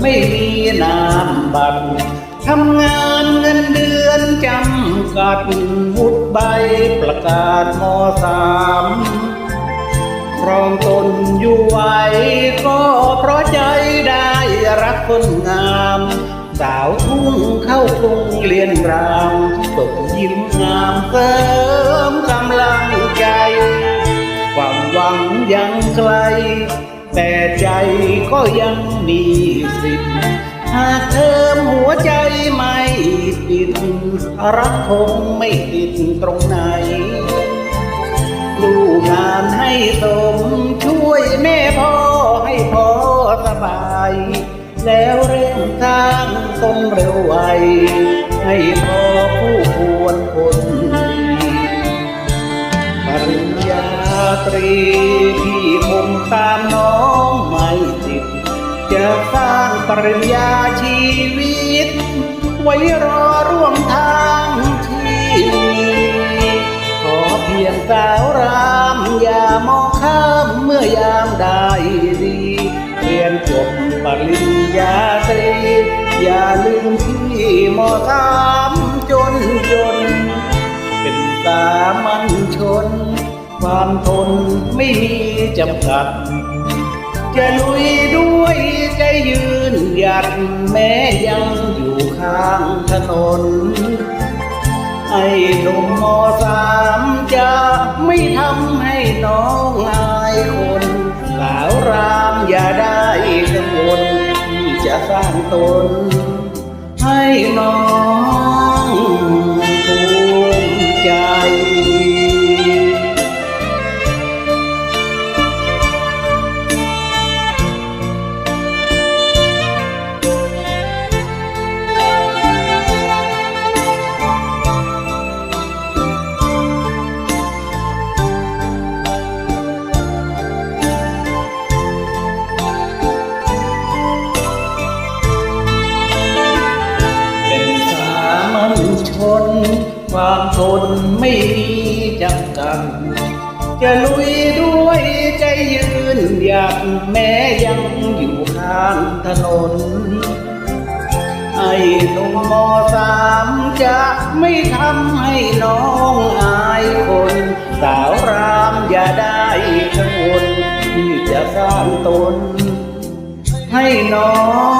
ไม่มีงานบัตรทำงานเงินเดือนจำกัดวุฒิใบประกาศมสามครองตนอยู่ไหวก็เพราะใจได้รักคนงาม สาวทุ่งเข้ากรุงเรียนรามตกยิ้มงามเสริมกำลังใจ ความหวังยังไกล แต่ใจก็ยังมีสิทธิ์หากเธอหัวใจไม่ปิด รักคงไม่ติดตรงไหนดูงานให้สมช่วยแม่พ่อให้พ่อสบาย แล้วเร่งทางต้นเร็วไว ให้พ่อผู้ควรคนปริญญาตรีที่ คงตามน้องไม่ติด จะสร้างปริญญาชีวิต ไว้รอร่วมทางที่มีขอเพียงสาวรามอย่ามองข้ามเมื่อยามได้ดีเรียนจบปริญญาตรีอย่าลืมที่มอสา ความทนไม่มีจำกัด จะลุยด้วยใจยืนหยัดแม้ยังอยู่ข้างถนน ไอ้หนุ่มมอสามจะไม่ทำให้น้องอายคนสาวรามอย่าได้กังวลที่จะสร้างตน ให้น้อง ความทนไม่มีจำกัดจะลุยด้วยใจยืนหยัดแม้ยังอยู่ข้างถนน ไอ้หนุ่มมอสามจะไม่ทำให้น้องอายคน สาวรามอย่าได้กังวลที่จะสร้างตน ให้น้อง